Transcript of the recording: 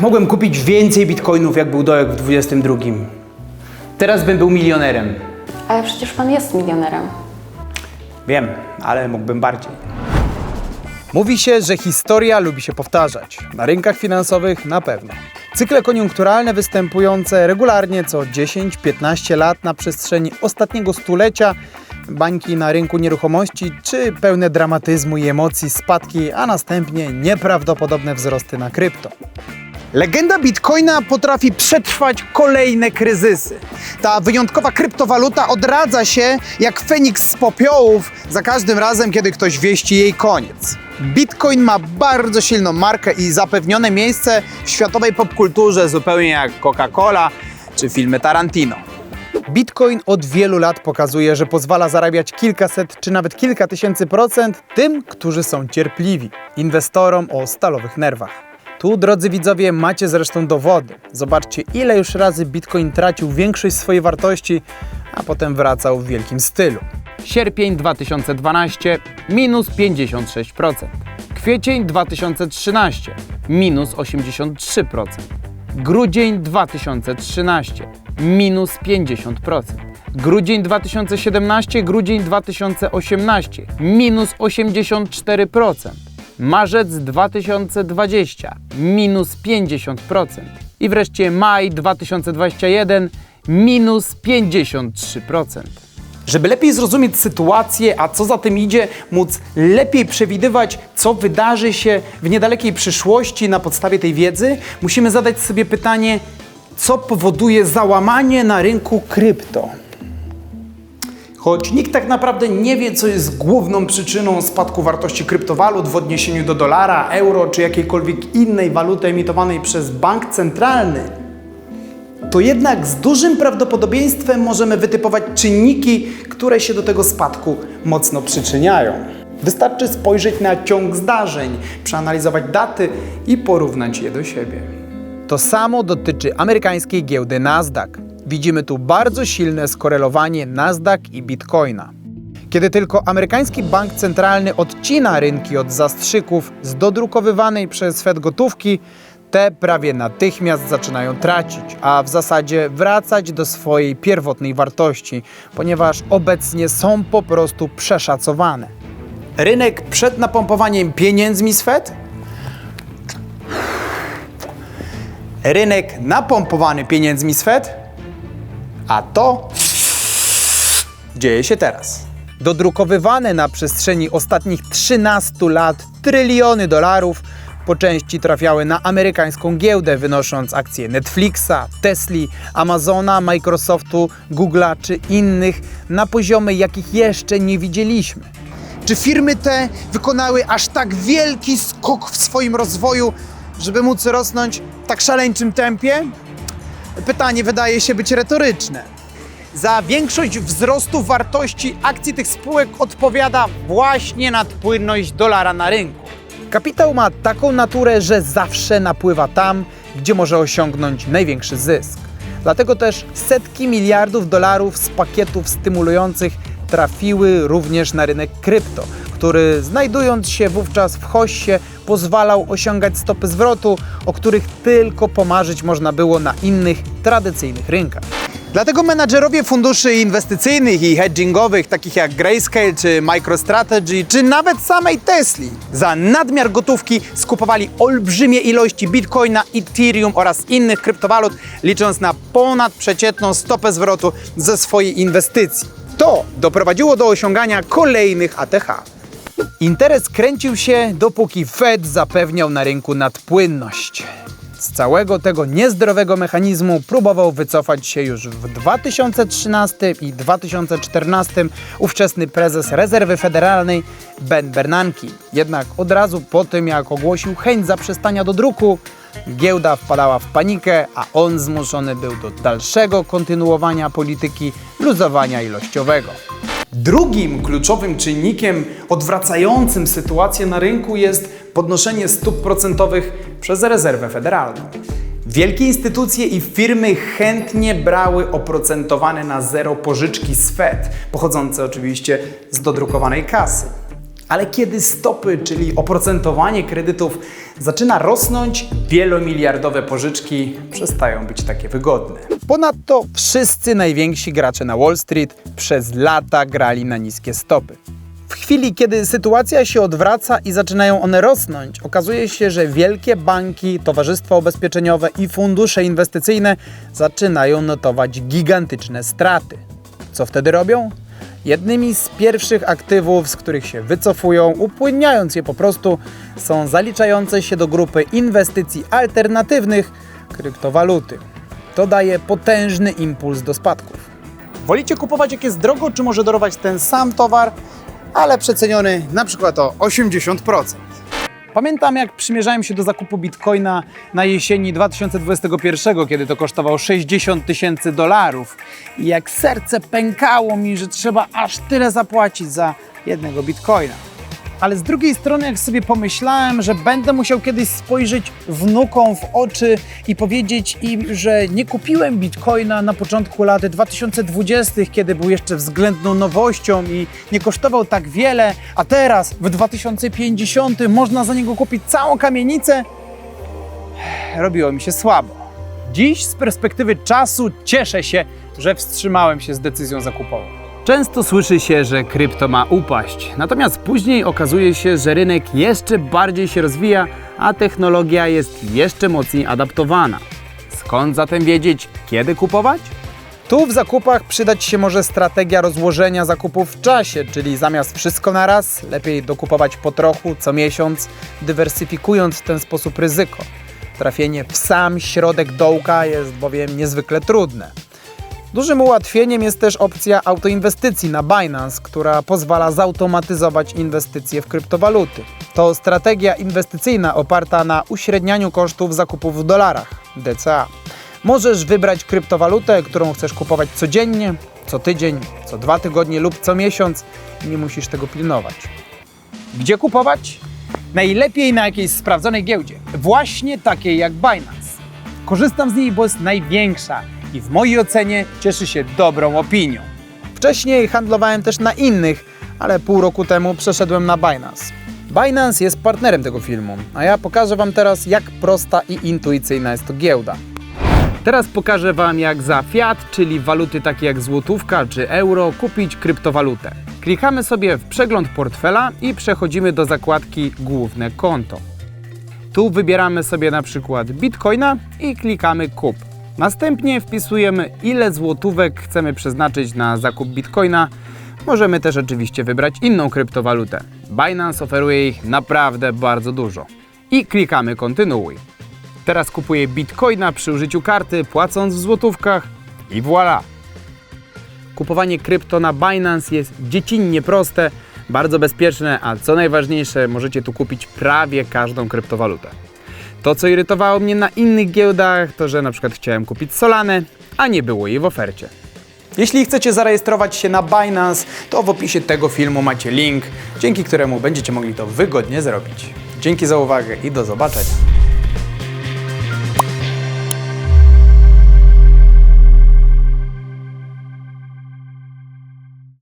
Mogłem kupić więcej bitcoinów, jak był dołek w 22. Teraz bym był milionerem. Ale przecież pan jest milionerem. Wiem, ale mógłbym bardziej. Mówi się, że historia lubi się powtarzać. Na rynkach finansowych na pewno. Cykle koniunkturalne występujące regularnie co 10-15 lat na przestrzeni ostatniego stulecia, bańki na rynku nieruchomości czy pełne dramatyzmu i emocji spadki, a następnie nieprawdopodobne wzrosty na krypto. Legenda Bitcoina potrafi przetrwać kolejne kryzysy. Ta wyjątkowa kryptowaluta odradza się jak Feniks z popiołów za każdym razem, kiedy ktoś wieści jej koniec. Bitcoin ma bardzo silną markę i zapewnione miejsce w światowej popkulturze, zupełnie jak Coca-Cola czy filmy Tarantino. Bitcoin od wielu lat pokazuje, że pozwala zarabiać kilkaset czy nawet kilka tysięcy procent tym, którzy są cierpliwi, inwestorom o stalowych nerwach. Tu, drodzy widzowie, macie zresztą dowody. Zobaczcie, ile już razy Bitcoin tracił większość swojej wartości, a potem wracał w wielkim stylu. Sierpień 2012 minus 56%. Kwiecień 2013 minus 83%. Grudzień 2013 minus 50%. Grudzień 2017, grudzień 2018 minus 84%. Marzec 2020 minus 50%. I wreszcie maj 2021 minus 53%. Żeby lepiej zrozumieć sytuację, a co za tym idzie, móc lepiej przewidywać, co wydarzy się w niedalekiej przyszłości na podstawie tej wiedzy, musimy zadać sobie pytanie, co powoduje załamanie na rynku krypto. Choć nikt tak naprawdę nie wie, co jest główną przyczyną spadku wartości kryptowalut w odniesieniu do dolara, euro czy jakiejkolwiek innej waluty emitowanej przez bank centralny, to jednak z dużym prawdopodobieństwem możemy wytypować czynniki, które się do tego spadku mocno przyczyniają. Wystarczy spojrzeć na ciąg zdarzeń, przeanalizować daty i porównać je do siebie. To samo dotyczy amerykańskiej giełdy Nasdaq. Widzimy tu bardzo silne skorelowanie Nasdaq i Bitcoina. Kiedy tylko amerykański bank centralny odcina rynki od zastrzyków z dodrukowywanej przez Fed gotówki, te prawie natychmiast zaczynają tracić, a w zasadzie wracać do swojej pierwotnej wartości, ponieważ obecnie są po prostu przeszacowane. Rynek przed napompowaniem pieniędzmi z Fed? Rynek napompowany pieniędzmi z Fed? A to dzieje się teraz. Dodrukowywane na przestrzeni ostatnich 13 lat tryliony dolarów po części trafiały na amerykańską giełdę, wynosząc akcje Netflixa, Tesli, Amazona, Microsoftu, Google'a czy innych na poziomy, jakich jeszcze nie widzieliśmy. Czy firmy te wykonały aż tak wielki skok w swoim rozwoju, żeby móc rosnąć w tak szaleńczym tempie? Pytanie wydaje się być retoryczne. Za większość wzrostu wartości akcji tych spółek odpowiada właśnie nadpłynność dolara na rynku. Kapitał ma taką naturę, że zawsze napływa tam, gdzie może osiągnąć największy zysk. Dlatego też setki miliardów dolarów z pakietów stymulujących trafiły również na rynek krypto, który znajdując się wówczas w hoście pozwalał osiągać stopy zwrotu, o których tylko pomarzyć można było na innych tradycyjnych rynkach. Dlatego menadżerowie funduszy inwestycyjnych i hedgingowych, takich jak Grayscale czy MicroStrategy, czy nawet samej Tesli, za nadmiar gotówki skupowali olbrzymie ilości bitcoina, ethereum oraz innych kryptowalut, licząc na ponadprzeciętną stopę zwrotu ze swojej inwestycji. To doprowadziło do osiągania kolejnych ATH. Interes kręcił się, dopóki Fed zapewniał na rynku nadpłynność. Z całego tego niezdrowego mechanizmu próbował wycofać się już w 2013 i 2014 ówczesny prezes Rezerwy Federalnej Ben Bernanke. Jednak od razu po tym, jak ogłosił chęć zaprzestania do druku, giełda wpadała w panikę, a on zmuszony był do dalszego kontynuowania polityki luzowania ilościowego. Drugim kluczowym czynnikiem odwracającym sytuację na rynku jest podnoszenie stóp procentowych przez rezerwę federalną. Wielkie instytucje i firmy chętnie brały oprocentowane na zero pożyczki z Fed, pochodzące oczywiście z dodrukowanej kasy. Ale kiedy stopy, czyli oprocentowanie kredytów zaczyna rosnąć, wielomiliardowe pożyczki przestają być takie wygodne. Ponadto wszyscy najwięksi gracze na Wall Street przez lata grali na niskie stopy. W chwili, kiedy sytuacja się odwraca i zaczynają one rosnąć, okazuje się, że wielkie banki, towarzystwa ubezpieczeniowe i fundusze inwestycyjne zaczynają notować gigantyczne straty. Co wtedy robią? Jednymi z pierwszych aktywów, z których się wycofują, upłynniając je po prostu, są zaliczające się do grupy inwestycji alternatywnych kryptowaluty. To daje potężny impuls do spadków. Wolicie kupować jak jest drogo, czy może darować ten sam towar, ale przeceniony na przykład o 80%? Pamiętam, jak przymierzałem się do zakupu bitcoina na jesieni 2021, kiedy to kosztował 60 tysięcy dolarów. I jak serce pękało mi, że trzeba aż tyle zapłacić za jednego bitcoina. Ale z drugiej strony, jak sobie pomyślałem, że będę musiał kiedyś spojrzeć wnukom w oczy i powiedzieć im, że nie kupiłem bitcoina na początku lat 2020, kiedy był jeszcze względną nowością i nie kosztował tak wiele, a teraz w 2050 można za niego kupić całą kamienicę, robiło mi się słabo. Dziś z perspektywy czasu cieszę się, że wstrzymałem się z decyzją zakupową. Często słyszy się, że krypto ma upaść, natomiast później okazuje się, że rynek jeszcze bardziej się rozwija, a technologia jest jeszcze mocniej adaptowana. Skąd zatem wiedzieć, kiedy kupować? Tu w zakupach przydać się może strategia rozłożenia zakupów w czasie, czyli zamiast wszystko na raz, lepiej dokupować po trochu, co miesiąc, dywersyfikując w ten sposób ryzyko. Trafienie w sam środek dołka jest bowiem niezwykle trudne. Dużym ułatwieniem jest też opcja autoinwestycji na Binance, która pozwala zautomatyzować inwestycje w kryptowaluty. To strategia inwestycyjna oparta na uśrednianiu kosztów zakupów w dolarach DCA. Możesz wybrać kryptowalutę, którą chcesz kupować codziennie, co tydzień, co dwa tygodnie lub co miesiąc i nie musisz tego pilnować. Gdzie kupować? Najlepiej na jakiejś sprawdzonej giełdzie, właśnie takiej jak Binance. Korzystam z niej, bo jest największa i w mojej ocenie cieszy się dobrą opinią. Wcześniej handlowałem też na innych, ale pół roku temu przeszedłem na Binance. Binance jest partnerem tego filmu, a ja pokażę Wam teraz, jak prosta i intuicyjna jest to giełda. Teraz pokażę Wam, jak za fiat, czyli waluty takie jak złotówka czy euro, kupić kryptowalutę. Klikamy sobie w przegląd portfela i przechodzimy do zakładki Główne konto. Tu wybieramy sobie na przykład Bitcoina i klikamy Kup. Następnie wpisujemy ile złotówek chcemy przeznaczyć na zakup Bitcoina. Możemy też oczywiście wybrać inną kryptowalutę. Binance oferuje ich naprawdę bardzo dużo. I klikamy Kontynuuj. Teraz kupuję bitcoina przy użyciu karty, płacąc w złotówkach i voilà. Kupowanie krypto na Binance jest dziecinnie proste, bardzo bezpieczne, a co najważniejsze, możecie tu kupić prawie każdą kryptowalutę. To, co irytowało mnie na innych giełdach, to że na przykład chciałem kupić Solanę, a nie było jej w ofercie. Jeśli chcecie zarejestrować się na Binance, to w opisie tego filmu macie link, dzięki któremu będziecie mogli to wygodnie zrobić. Dzięki za uwagę i do zobaczenia.